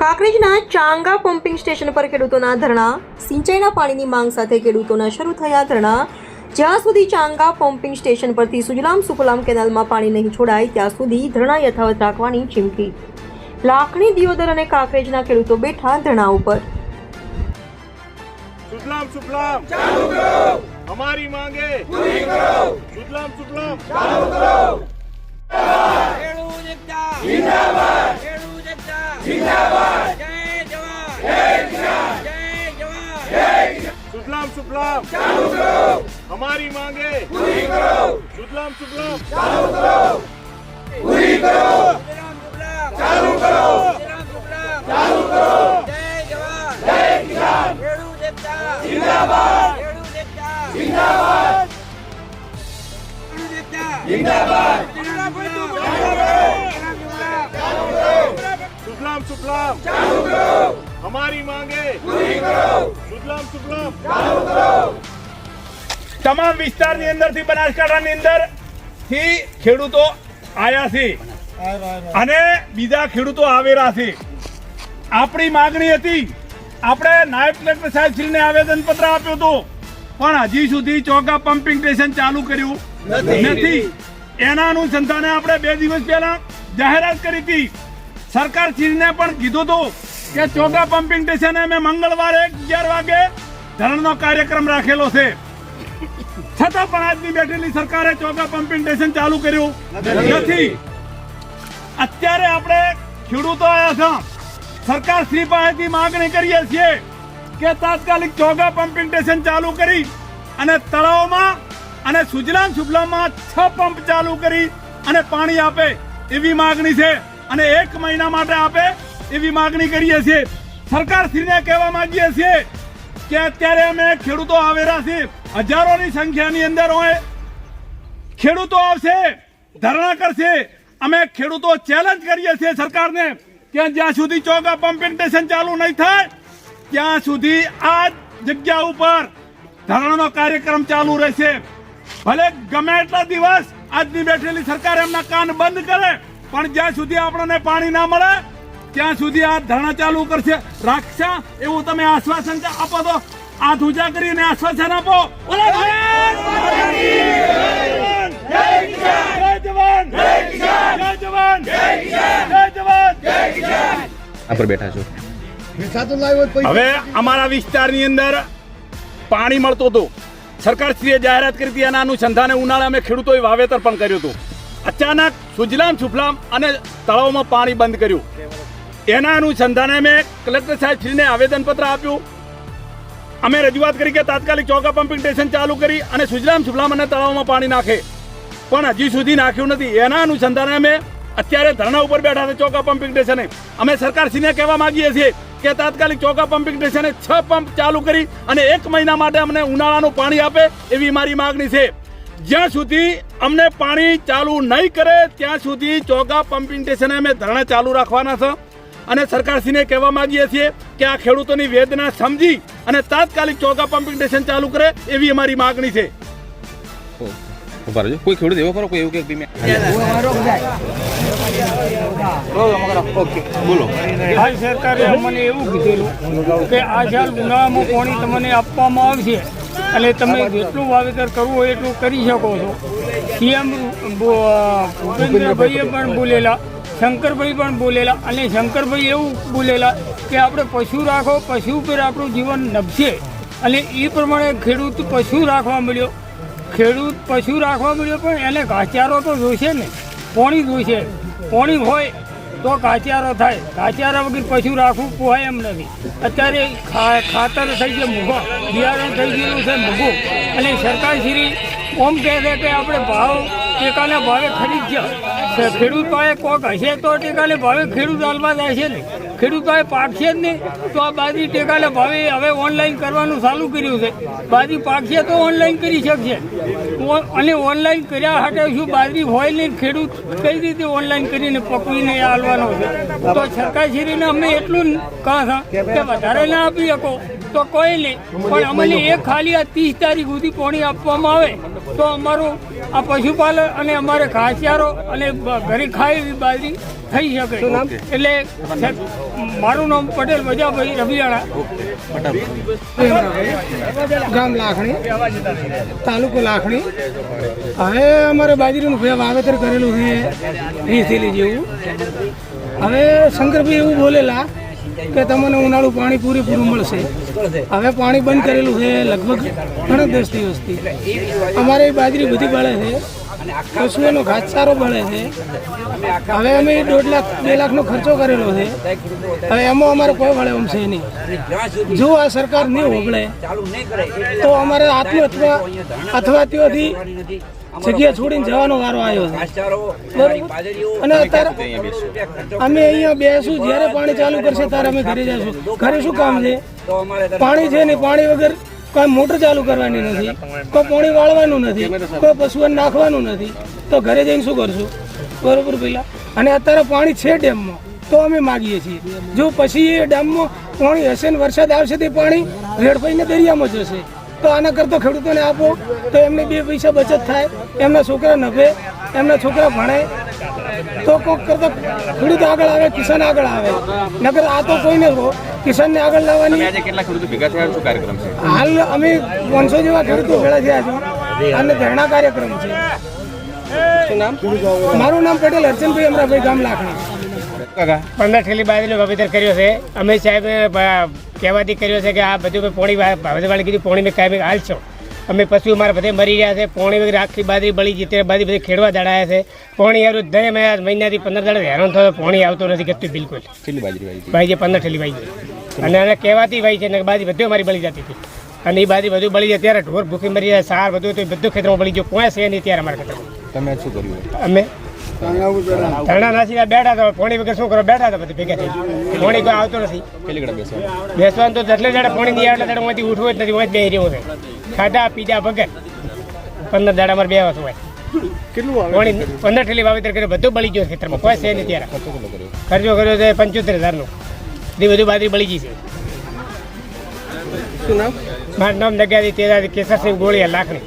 કાંકરેજના Changa pumping station પર ખેડૂતોના ધરણા સિંચાઈના પાણીની માંગ સાથે ખેડૂતોના શરૂ થયા ધરણા. જ્યાં સુધી ચાંગા પમ્પિંગ સ્ટેશન પરથી સુજલામ સુફલામ કેનાલમાં પાણી નહીં છોડાય ત્યાં સુધી ધરણા યથાવત રાખવાની ચીમકી. લાખણી દિયોદર અને કાંકરેજના ખેડૂતો બેઠા ધરણા ઉપર. સુજલામ સુફલામ. ચાલુ કરો અમારી માંગે. પૂરી કરો સુજલામ સુફલામ. ચાલુ કરો જિંદાબાદ. જિંદાબાદ જિંદાબાદ શુક્લામ ચાલુ કરો. અમારી માંગે પૂરી કરો. શુક્લામ શુક્લામ ચાલુ કરો. પૂરી કરો. ચાલુ કરો. ચાલુ કરો. જય જવાન જય કિસાન. ખેડૂ દેવતા જિંદાબાદ. ખેડૂ દેવતા જિંદાબાદ. ખેડૂ દેવતા જિંદાબાદ. શુક્લામ શુક્લામ ચાલુ કરો. અમારી માંગે. પૂરી સુજલામ ચાલુ કરો તમામ વિસ્તારની અંદરથી બનાસકાંઠાની અંદરથી ખેડૂતો આવ્યા છે. અને બીજા ખેડૂતો આવેલા છે. આપણી માગણી હતી આપણે નાયબ કલેક્ટર સાહેબશ્રીને આવેદનપત્ર આપ્યો હતો પણ હજી સુધી ચોકા પમ્પિંગ સ્ટેશન ચાલુ કર્યું નથી. એના અનુસંધાને આપણે બે દિવસ પહેલા જાહેરાત કરી હતી. સરકાર સરકારશ્રીને પણ કીધું હતું કે ચોગા પમ્પિંગ સ્ટેશને મેં મંગળવારે અગિયાર વાગે ધરણનો કાર્યક્રમ રાખેલો છે. છતાં પણ આજની બેઠેલી સરકારે ચોગા પમ્પિંગ સ્ટેશન ચાલુ કર્યું નથી. અત્યારે આપણે ખેડૂતો આવ્યા છે. સરકાર શ્રી પાસેથી માંગણી કરીએ છીએ કે તાત્કાલિક ચોગા પમ્પિંગ સ્ટેશન ચાલુ કરી અને તળાવમાં અને સુજલામ સુફલામમાં છ પંપ ચાલુ કરી અને પાણી આપે એવી માંગણી છે. અને એક મહિના માટે આપે એવી માગણી કરીએ છીએ. સરકાર શ્રીને કહેવા માંગીએ છીએ કે અત્યારે અમે ખેડૂતો આવેલા છે હજારોની સંખ્યાની અંદર હોય. ખેડૂતો આવશે, ધરણા કરશે. અમે ખેડૂતો ચેલેન્જ કરીએ છીએ સરકારને કે જ્યાં સુધી ચોગા સ્ટેશન ચાલુ નહીં થાય, ત્યાં સુધી આ જગ્યા ઉપર ધરણાનો કાર્યક્રમ ચાલુ રહેશે. ભલે ગમે એટલા દિવસ આજની બેઠેલી સરકાર એમના કાન બંધ કરે, પણ જ્યાં સુધી આપણને પાણી ના મળે ત્યાં સુધી આ ધરણા ચાલુ કરશે. રાખશે એવું તમે આશ્વાસન આપો તો આ ઊંચા કરીને આશ્વાસન આપો. બોલો બેઠા છો. હવે અમારા વિસ્તારની અંદર પાણી મળતું હતું. સરકારશ્રીએ જાહેરાત કરી હતી એના અનુસંધાને ઉનાળે અમે ખેડૂતોએ વાવેતર પણ કર્યું હતું. અચાનક સુજલામ સુફલામ અને તળાવમાં પાણી બંધ કર્યું. એના અનુસંધાને મેં કલેક્ટર સાહેબશ્રીને આવેદનપત્ર આપ્યું. અમે રજૂઆત કરી કે તાત્કાલિક ચોકા પમ્પિંગ સ્ટેશન ચાલુ કરી અને સુજલામ સુફલામ અને તળાવમાં પાણી નાખે. પણ હજી સુધી નાખ્યું નથી. એના અનુસંધાને અમે અત્યારે ધરણા ઉપર બેઠા છે ચોકા પમ્પિંગ સ્ટેશને. અમે સરકારશ્રીને કહેવા માંગીએ છીએ કે તાત્કાલિક ચોકા પમ્પિંગ સ્ટેશને છ પંપ ચાલુ કરી અને એક મહિના માટે અમને ઉનાળાનું પાણી આપે એવી મારી માગણી છે. જ્યાં સુધી અમને પાણી ચાલુ નહીં કરે, ત્યાં સુધી ચોકા પમ્પિંગ સ્ટેશને અમે ધરણા ચાલુ રાખવાના છે. અને સરકારશ્રીને કહેવા માંગીએ છીએ કે આ ખેડૂતોની વેદના સમજી અને તાત્કાલિક ચોગા પમ્પિંગ સ્ટેશન ચાલુ કરે એવી અમારી માગણી છે. ઊભા રહેજો. કોઈ ખેડૂત એવો ખરો? કોઈ એવું કે ભઈ મેં- બોલો હાલ સરકારે અમને એવું કીધેલું કે આ સાલ ઉનાળામાં પાણી તમને આપવામાં આવશે. અને તમે જેટલું વાવેતર કરવું હોય એટલું કરી શકો છો. સીએમ ભૂપેન્દ્રભાઈએ પણ બોલેલા શંકરભાઈ પણ બોલેલા અને શંકરભાઈ એવું બોલેલા કે આપણે પશુ રાખો, પશુ ઉપર આપણું જીવન નભશે. અને એ પ્રમાણે ખેડૂત પશુ રાખવા મળ્યો. ખેડૂત પશુ રાખવા મળ્યો પણ એને ઘાસચારો તો જોઈશે ને. પોણી જોઈશે પોણી હોય તો કાચિયારો થાય. કાચિયારા વગર પશુ રાખવું પોહાય એમ નથી. અત્યારે ખાતર થઈ ગયું મૂઘો બિયારણ થઈ ગયેલું છે મૂઘું અને સરકારશ્રી ઓમ કહે છે કે આપણે ભાવ ટેકાના ભાવે ખરીદજો તો ખેડૂતોએ કોક હશે તો ટેકાલે ભાવે ખેડૂત હાલવા જાય છે ને. ખેડૂતોએ પાકશે જ નહીં તો આ બાજરી ટેકાલે ભાવે હવે ઓનલાઈન કરવાનું ચાલુ કર્યું છે. બાજરી પાકશે તો ઓનલાઈન કરી શકશે. અને ઓનલાઈન કર્યા હાટે શું બાજરી હોય નહીં ખેડૂત કઈ રીતે ઓનલાઈન કરીને પકવીને હાલવાનો છે? તો સરકારશ્રીને અમે એટલું કહા છે કે વધારે ના આપી શકો. તો કોઈ નહીં. પણ અમને એક ખાલી આ ત્રીસ તારીખ સુધી પાણી આપવામાં આવે તો અમારું આ પશુપાલન અને અમારે ઘાસિયારો અને ઘરે ખાય એવી બાજરી થઈ શકે. એટલે મારું નામ પટેલ મજાભાઈ રબિયાળા ગામ લાખણી તાલુકો લાખણી. હવે અમારે બાજરીનું વાવેતર કરેલું છે વીસ થેલી જેવું. હવે શંકરભાઈ એવું બોલેલા કે તમને ઉનાળું પાણી પૂરેપૂરું મળશે. હવે પાણી બંધ કરેલું છે લગભગ ઘણા દસ દિવસથી. અમારે બાજરી બધી બળે છે. પશુઓનો ઘાસચારો બળે છે. હવે અમે દોઢ લાખ, બે લાખનો ખર્ચો કરેલો છે. હવે એમાં અમારે કોઈ વળે એમ છે નહીં. જો આ સરકાર નહીં હોબળે તો અમારે આત્મહત્યા, અથવા ત્યાંથી જગ્યા છોડીને જવાનો વારો આવ્યો છે. અને અત્યારે અમે અહીંયા બેસું જ્યારે પાણી ચાલુ કરશે ત્યારે અમે ઘરે જઈશું. ઘરે શું કામ છે? પાણી છે ને પાણી વગર કોઈ મોટર ચાલુ કરવાની નથી કોઈ પાણી વાળવાનું નથી કોઈ પશુઓને નાખવાનું નથી. તો ઘરે જઈને શું કરશું? બરોબર પેલા? અને અત્યારે પાણી છે ડેમમાં તો અમે માગીએ છીએ. જો પછી એ ડેમમાં પાણી હશે ને વરસાદ આવશે તે પાણી રેડફાઈને દરિયામાં જશે તો આના કરતો ખેડૂતોને આપો તો એમને બે પૈસા બચત થાય એમના છોકરા નભે એમના છોકરા ભણે તો કોક કરતા ખેડૂત આગળ આવે કિસાન આગળ આવે. નકર આ તો કોઈને કિસાનને આગળ લાવવાની કેટલા ખેડૂતો ભેગા થયા શું કાર્યક્રમ છે? હાલ અમે પાંચસો જેવા ખેડૂતો ભેળા થયા છે અને ધરણા કાર્યક્રમ છે. મારું નામ પટેલ હરચંદભાઈ અમરાભાઈ ગામ લાખણી. કાકા. પંદર થેલી બાજરીનો વાવેતર કર્યો છે. અમે સાહેબ કહેવાથી કર્યો છે કે આ બધું પોણી વાળી કીધું પોણી મેં કાંઈ હાલ છો. અમે પશુ મારા બધે મરી રહ્યા છે. પોણી વગેરે આખી બાજરી બળી ગઈ. તે બાજરી બધી ખેડવા દડાયા છે. પોણી યારું દય મેં મહિનાથી પંદર દાડે હેરાન થયો. પોણી આવતો નથી ગતું બિલકુલ. બાજરી ભાઈ જે પંદર થેલી ભાઈ અને એને કહેવાતી ભાઈ છે ને બાજરી બધું મારી બળી જતી હતી. અને એ બાજરી બધું બળી જાય ત્યારે ઢોર ભૂખી મરી જાય સાર બધું તો બધું ખેતરમાં બળી ગયું. કોઈ છે નહીં ત્યારે અમારા ખેતરમાં. તમે શું કર્યું? અમે? ધરણા નાસી બેઠા તો પોણી વગર શું કરો? બેઠા હતા બધી ભેગા થઈ પોણી કોઈ આવતો નથી. બેસવા બેસવાનું તો જેટલે દાડા પોણી નહીં આવે એટલે માંથી ઉઠવું જ નથી હોય જ બે રહ્યું છે. ખાધા પીધા વગર પંદર દાડા મારે બે વર્ષ હોય કેટલું પંદર ઠેલી વાવેતર કર્યું બધું બળી ગયું ખેતરમાં. કોઈ છે નહીં ત્યારે. ખર્ચો કર્યો છે પંચોતેર હજારનો. એ બધું બાજરી બળી ગઈ છે. મારું નામ જગ્યાથી તેરાથી કેસરસિંહ ગોળીયા લાખણી.